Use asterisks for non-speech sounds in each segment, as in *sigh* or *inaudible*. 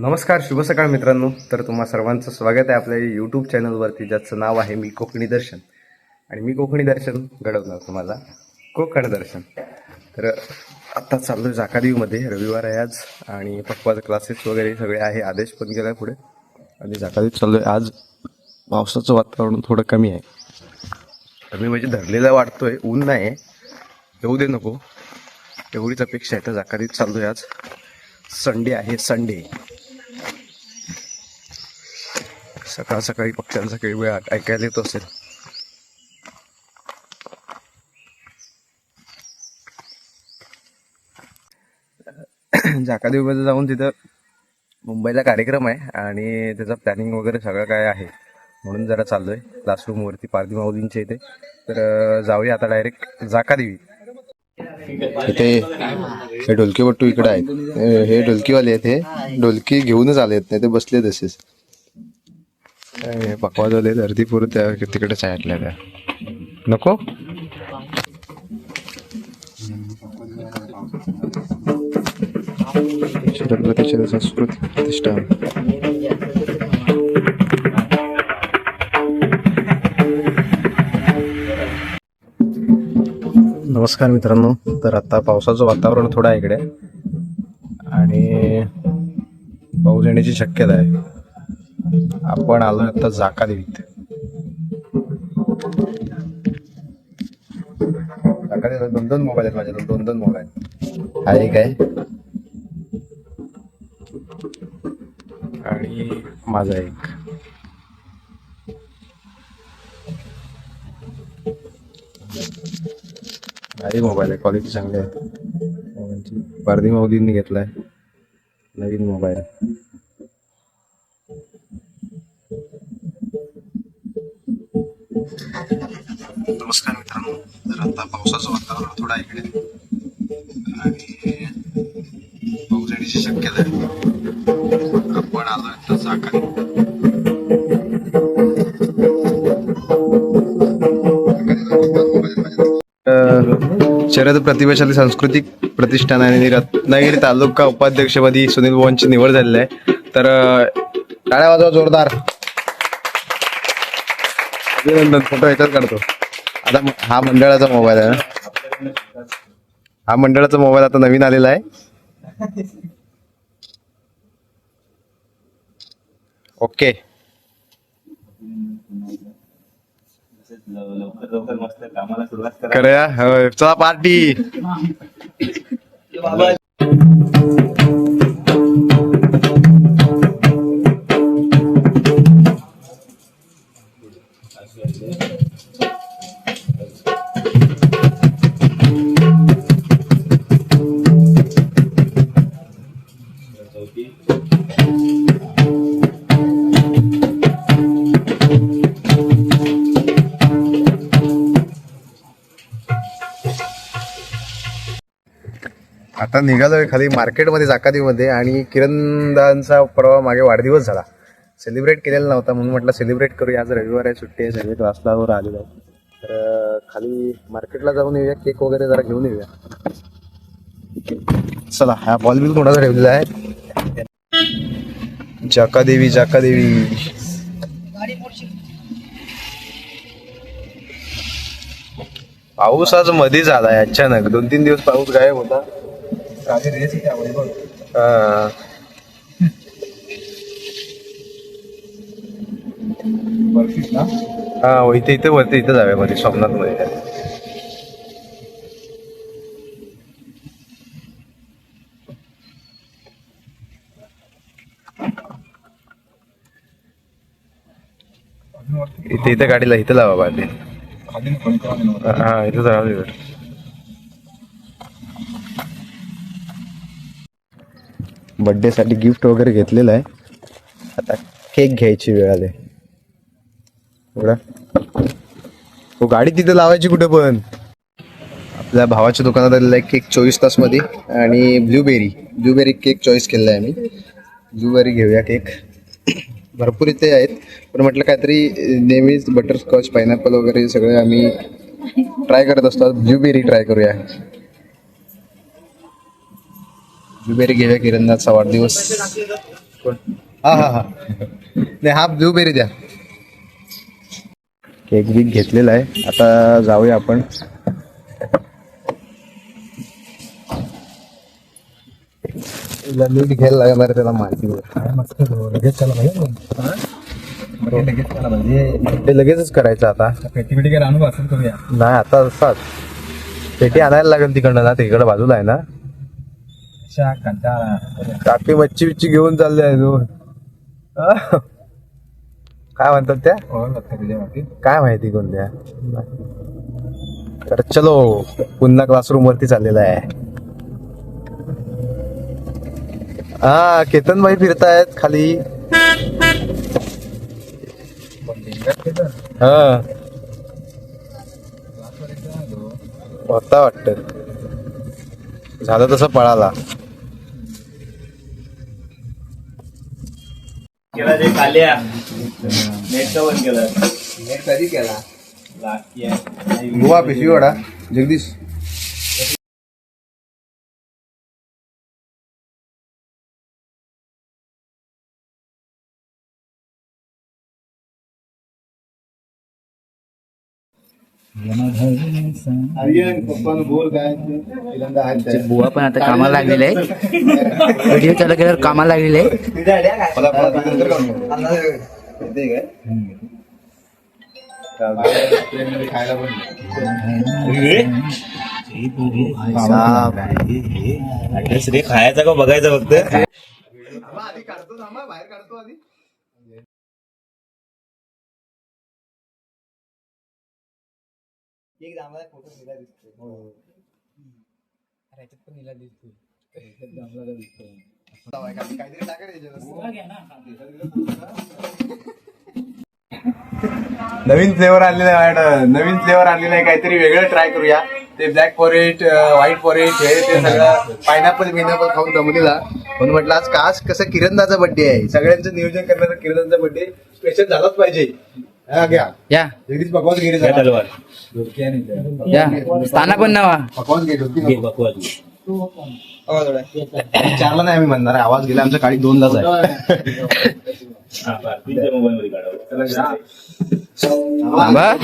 नमस्कार शुभ सकाळ मित्रांनो. तर तुम्हा सर्वांचं स्वागत आहे आपल्या यूट्यूब चॅनलवरती ज्याचं नाव आहे मी कोकणी दर्शन. आणि मी कोकणी दर्शन घडवणार तुम्हाला. कोकण दर्शन. तर आत्ता चाललो आहे जाकादेवीमध्ये रविवार आहे आज आणि पप्पाचं क्लासेस वगैरे सगळे आहे. आदेश पण गेला पुढे. आणि जाकादेवी चाललो आहे आज पावसाचं वातावरण थोडं कमी आहे. कमी म्हणजे धरलेला वाटतोय ऊन नाही आहे. येऊ दे नको. एवढीच अपेक्षा आहे. तर जाकादेवीत चाललो आहे आज. संडे आहे. संडे. सकाळ सकाळी पक्ष्यांचा वेळ ऐकायला येत असेल. जाकादेवीमध्ये जाऊन तिथं मुंबईला कार्यक्रम आहे आणि त्याचं प्लॅनिंग वगैरे सगळं काय आहे म्हणून जरा चाललोय. क्लासरूमवरती पारदी माऊलींच्या इथे. तर जाऊया आता डायरेक्ट जाकादेवी. इथे हे ढोलकीपट्टू इकडे आहेत. हे- हे ढोलकीवाले आहेत. हे ढोलकी घेऊनच आले आहेत नाही ते बसले तसेच पकवाज आले अर्धी पोरं त्या तिकडे साईडला त्या नको? छत्रपतीच्या संस्कृती प्रतिष्ठा. नमस्कार मित्रांनो. तर आता पावसाचं वातावरण थोडं आहे इकडे. आणि पाऊस येण्याची शक्यता आहे. आपण आलो आता जाका देवीत जाका देवीला दोन दोन मोबाईल आहेत माझ्या दोन दोन मोबाईल. हा एक आहे आणि माझा एक. भारी मोबाईल आहे क्वालिटी चांगली आहे. मोबाईलची. पारदी माऊलींनी घेतलाय. नवीन मोबाईल. तर आता पावसाचं वातावरण थोडं इकडे आणि पाऊस येण्याची शक्यता आहे. आपण आलो आता चाका शरद प्रतिभाशाली सांस्कृतिक प्रतिष्ठान आणि रत्नागिरी तालुका उपाध्यक्षपदी सुनील भुवनची निवड झालेली आहे. तर टाळ्या वाजवा जोरदार. अभिनंदन फोटो याच्यात काढतो. आता हा मंडळाचा मोबाईल आहे ना? हा मंडळाचा मोबाईल आता नवीन आलेला आहे. ओके. कामाला सुरुवात करूया? होय. चला पार्टी *laughs* आता निघालोय खाली मार्केटमध्ये जाकादीमध्ये आणि किरणदांचा परवा मागे वाढदिवस झाला. सेलिब्रेट केलेला नव्हता म्हणून म्हटलं सेलिब्रेट करूया. आज रविवार आहे सुट्टी आहे सगळे क्लासला आलेलं आलेलो आहे तर खाली मार्केटला जाऊन येऊया केक वगैरे जरा घेऊन येऊया. चला हा बॉल बिल कोणाचा ठेवलेला आहे? जाकादेवी जाकादेवी. पाऊस आज मध्ये झालाय अचानक. दोन तीन दिवस पाऊस गायब होता. हा. हा हो, इथे इथे वरती इथे जाऊया मध्ये सोमनाथमध्ये इथे इथे गाडीला इथे लावा बाबा हा इथे जाऊ बड्डेसाठी गिफ्ट वगैरे घेतलेलं आहे. आता केक घ्यायची वेळ आले. एवढा हो गाडी तिथे लावायची कुठे पण. आपल्या भावाच्या दुकानात आलेला आहे केक चोवीस तासमध्ये आणि ब्लूबेरी ब्लूबेरी केक चॉईस केलेला आहे आम्ही ब्लूबेरी घेऊया केक भरपूर इथे आहेत. पण म्हटलं काहीतरी नेहमीच बटरस्कॉच पायनॅपल वगैरे सगळे आम्ही ट्राय करत असतो. ब्लूबेरी ट्राय करूया. ब्लूबेरी घेऊया किरणदाचा वाढदिवस हा हा हा नाही हा ब्लूबेरी द्या केक बीक घेतलेला आहे. आता जाऊया आपण. नीट घ्यायला लागणार त्याला माहिती ते लगेचच करायचं आता. अनुभव असेल करूया? नाही आता असाच पेटी आणायला लागेल तिकडनं ना तिकडं बाजूला आहे ना. कंटाळा काकी मच्छी बिच्छी घेऊन चालले आहे तू. काय म्हणतात त्या? काय माहिती कोणत्या? तर चलो पुन्हा क्लासरूम वरती चाललेला आहे. हा केतन भाई फिरतायत खाली. हा. होता वाटत. झालं तसं पळाला. केला जे काल्या. नेटचं बंद केलं. कधी केला? लाकी आहे. गोवा पिशवी वडा जगदीश. बुवा पण आता कामाला लागलेले आहे. व्हिडिओ चालू केल्यावर कामाला लागलेले आहे. रे खायचा का? बघायचा फक्त. आधी. काढतो थांबा बाहेर काढतो आधी काहीतरी टाकायचं नवीन फ्लेवर आणलेला आहे मॅडम नवीन फ्लेवर आणलेला आहे. काहीतरी वेगळं ट्राय करूया. ते ब्लॅक फॉरेस्ट व्हाईट फॉरेस्ट हे ते सगळं पायनॅपल बिनॅपल खाऊन जमलेला म्हणून म्हटलं आज कास कसं किरणदाचा बर्थडे आहे. सगळ्यांचं नियोजन करणारा किरणदाचा बर्थडे स्पेशल झालाच पाहिजे. हा, घ्या. या. जगदीश पकवान गिरी काय तलवार. या. स्थाना पण नावा पकवान घे ढोकी घे. बकवास. नाही आम्ही म्हणणार आहे. आवाज गेला आमचा काळी दोनलाच आहे हा, बरं. तुमच्या मोबाईल मध्ये काढावं थांबा.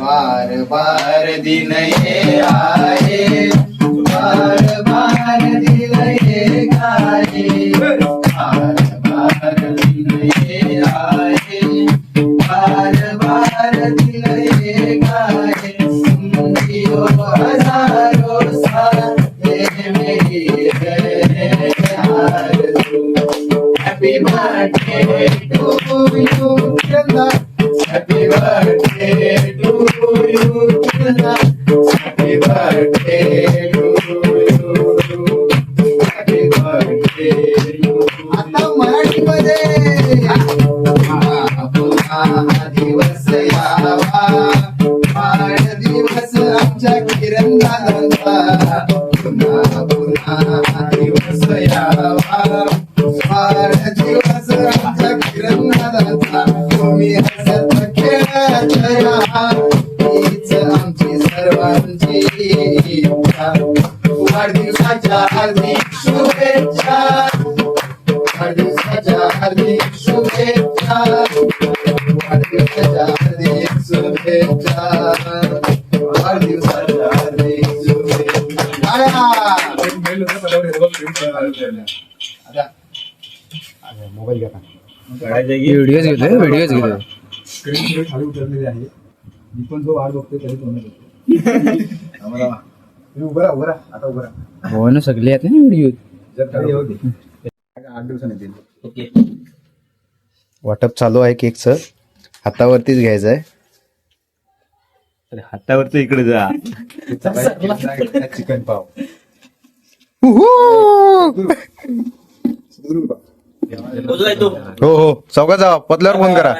बार बार दिन ये आए बार बार दिन ये गाए. बार बार आमच्या किरण दादांचा तुम्ही मोबाईल घ्या व्हिडिओज घेतोय व्हिडिओज घेतोय स्क्रीन खाली उतरलेली आहे मी पण जो वाट बघतोय तरी कोण उभं राहा उभं राहा आता उभं राहा. हो ना सगळे आहेत ना व्हिडिओ जर काही आठ दिवसांनी येतील ओके. वाटप चालू आहे केकचं. हातावरतीच घ्यायचं आहे अरे हातावरचं इकडे जा. चिकन पाव हो हो. चौका जावा. पतल्यावर फोन करा.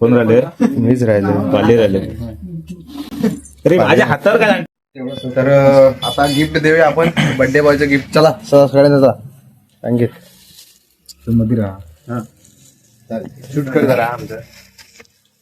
कोण राहिले? मीच राहिलो. पाले राहिले. अरे माझ्या हातावर काय? तर आता गिफ्ट देऊया आपण. बर्थडे बॉयचं गिफ्ट चला सगळ्यांना सांगित मध्ये राहा शूट कर जरा आमचं.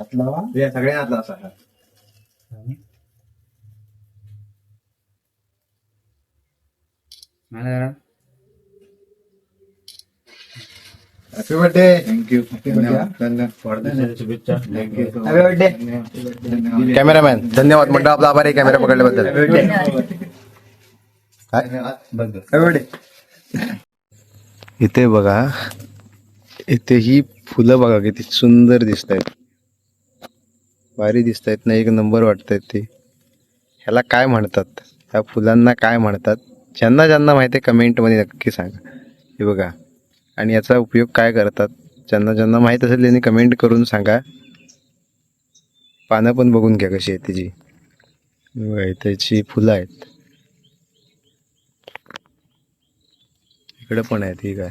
हात लावा सगळे हात लावा happy birthday thank you happy birthday cameraman धन्यवाद. म्हणतो आपला आभार आहे कॅमेरा पकडल्याबद्दल काय? इथे बघा इथे ही फुलं बघा किती सुंदर दिसत आहेत भारी दिसत आहेत ना एक नंबर वाटत आहेत ते. ह्याला काय म्हणतात? ह्या फुलांना काय म्हणतात? ज्यांना ज्यांना माहिती आहे कमेंटमध्ये नक्की सांगा. हे बघा. आणि याचा उपयोग काय करतात? ज्यांना ज्यांना माहीत असेल त्यांनी कमेंट करून सांगा. पानं पण बघून घ्या कशी आहे तिची. त्याची फुलं आहेत. इकडं पण आहेत ही काय.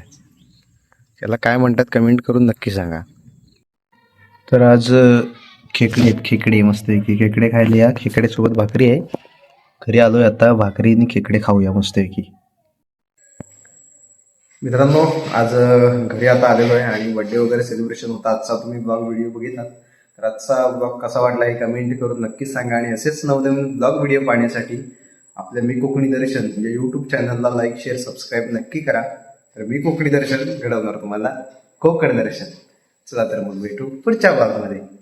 त्याला काय म्हणतात कमेंट करून नक्की सांगा. तर आज खेकडे आहेत खेकडे मस्त की. खेकडे खायला या. खेकडे सोबत भाकरी आहे. घरी आलोय आता. भाकरी आणि खेकडे खाऊया मस्त की. मित्रांनो आज घरी आता आलेलो आहे आणि बर्थडे वगैरे सेलिब्रेशन होता. आजचा तुम्ही ब्लॉग व्हिडिओ बघितला. तर आजचा ब्लॉग कसा वाटला हे कमेंट करून नक्कीच सांगा आणि असेच नवनवीन ब्लॉग व्हिडिओ पाहण्यासाठी आपल्या मी कोकणी दर्शन म्हणजे यूट्यूब चॅनलला लाईक शेअर सबस्क्राईब नक्की करा. तर मी कोकणी दर्शन घडवणार तुम्हाला. कोकण दर्शन. चला तर मग भेटू पुढच्या ब्लॉगमध्ये